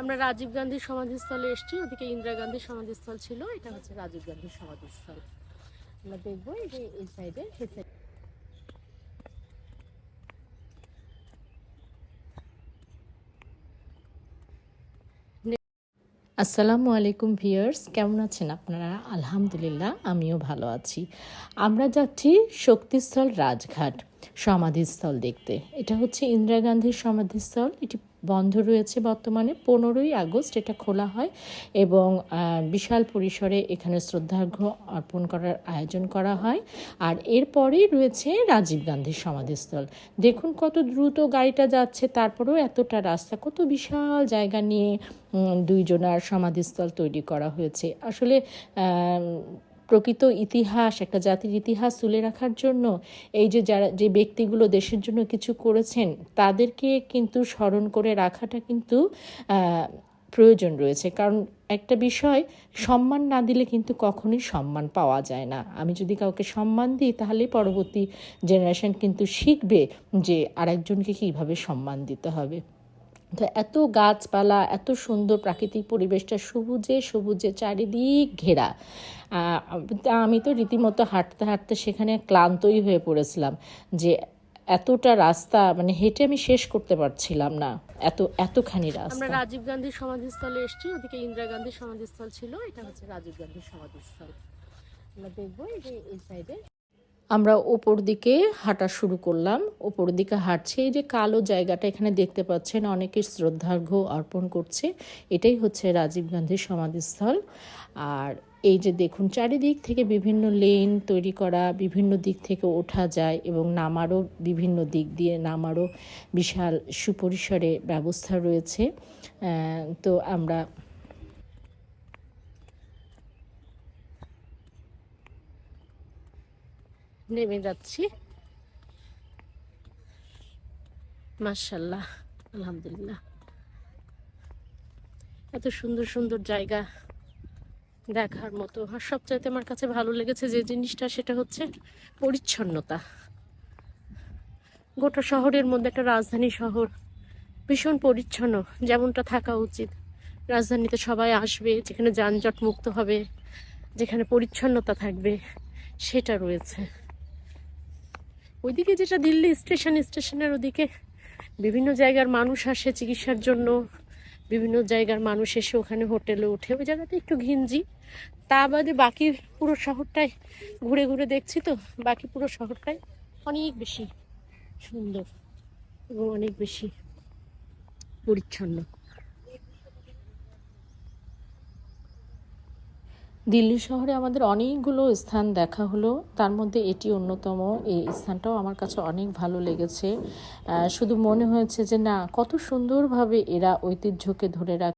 আমরা রাজীব গান্ধীর সমাধিস্থলে এসেছি, ওদিকে ইন্দিরা গান্ধীর সমাধিস্থল ছিল, এটা হচ্ছে রাজীব গান্ধীর সমাধিস্থল। আমরা দেখব এই সাইডে আসসালামু আলাইকুম ভিউয়ার্স, কেমন আছেন আপনারা? আলহামদুলিল্লাহ, আমিও ভালো আছি। আমরা যাচ্ছি শক্তিস্থল রাজঘাট সমাধিস্থল দেখতে। এটা হচ্ছে ইন্দিরা গান্ধীর সমাধিস্থল, এটি বন্ধ রয়েছে বর্তমানে। পনেরোই আগস্ট এটা খোলা হয় এবং বিশাল পরিসরে এখানে শ্রদ্ধার্ঘ্য অর্পণ করার আয়োজন করা হয়। আর এরপরেই রয়েছে রাজীব গান্ধীর সমাধিস্থল। দেখুন কত দ্রুত গাড়িটা যাচ্ছে, তারপরেও এতটা রাস্তা, কত বিশাল জায়গা নিয়ে দুইজনার সমাধিস্থল তৈরি করা হয়েছে। আসলে প্রকৃত ইতিহাস, একটা জাতির ইতিহাস তুলে রাখার জন্য এই যে যারা, যে ব্যক্তিগুলো দেশের জন্য কিছু করেছেন, তাদেরকে কিন্তু স্মরণ করে রাখাটা কিন্তু প্রয়োজন রয়েছে। কারণ একটা বিষয়, সম্মান না দিলে কিন্তু কখনোই সম্মান পাওয়া যায় না। আমি যদি কাউকে সম্মান দিই, তাহলে পরবর্তী জেনারেশন কিন্তু শিখবে যে আরেকজনকে কীভাবে সম্মান দিতে হবে। তো এত গাছপালা, এত সুন্দর প্রাকৃতিক পরিবেশটা, সবুজে সবুজে চারিদিক ঘেরা। আমি তো রীতিমতো হাঁটতে হাঁটতে সেখানে ক্লান্তই হয়ে পড়েছিলাম যে এতটা রাস্তা মানে হেঁটে আমি শেষ করতে পারছিলাম না। এত, এতখানি রাস্তা। আমরা রাজীব গান্ধীর সমাধিস্থলে এসেছি, ওদিকে ইন্দিরা গান্ধীর সমাধিস্থল ছিল, এটা হচ্ছে রাজীব গান্ধীর সমাধিস্থল। আমরা দেখব এই সাইডে আমরা ওপর দিকে হাঁটা শুরু করলাম। ওপর দিকে হাঁটছে। এই যে কালো জায়গাটা এখানে দেখতে পাচ্ছেন অনেকে শ্রদ্ধার্ঘ্য অর্পণ করছে। এটাই হচ্ছে রাজীব গান্ধীর সমাধিস্থল। আর এই যে দেখুন, চারিদিক থেকে বিভিন্ন লেন তৈরি করা, বিভিন্ন দিক থেকে ওঠা যায় এবং নামারও বিভিন্ন দিক দিয়ে নামারও বিশাল সুপরিসরে ব্যবস্থা রয়েছে। তো আমরা নেমে যাচ্ছি। মার্শাল্লাহ আলহামদুলিল্লাহ। এত সুন্দর সুন্দর জায়গা দেখার মতো। আর সবচাইতে আমার কাছে ভালো লেগেছে যে জিনিসটা, সেটা হচ্ছে পরিচ্ছন্নতা। গোটা শহরের মধ্যে একটা রাজধানী শহর, ভীষণ পরিচ্ছন্ন, যেমনটা থাকা উচিত। রাজধানীতে সবাই আসবে, যেখানে যানজট মুক্ত হবে, যেখানে পরিচ্ছন্নতা থাকবে, সেটা রয়েছে। ওইদিকে যেটা দিল্লি স্টেশন, স্টেশনের ওদিকে বিভিন্ন জায়গার মানুষ আসে চিকিৎসার জন্য। বিভিন্ন জায়গার মানুষ এসে ওখানে হোটেলে ওঠে। ওই জায়গাটা একটু ঘিঞ্জি। তা বাদে বাকি পুরো শহরটাই ঘুরে ঘুরে দেখছি তো। বাকি পুরো শহরটাই অনেক বেশি সুন্দর এবং অনেক বেশি পরিচ্ছন্ন। দিল্লি শহরে আমাদের অনেকগুলো স্থান দেখা হলো। তার মধ্যে এটি অন্যতম। এই স্থানটাও আমার কাছে অনেক ভালো লেগেছে। শুধু মনে হয়েছে যে না, কত সুন্দরভাবে এরা ঐতিহ্যকে ধরে রাখ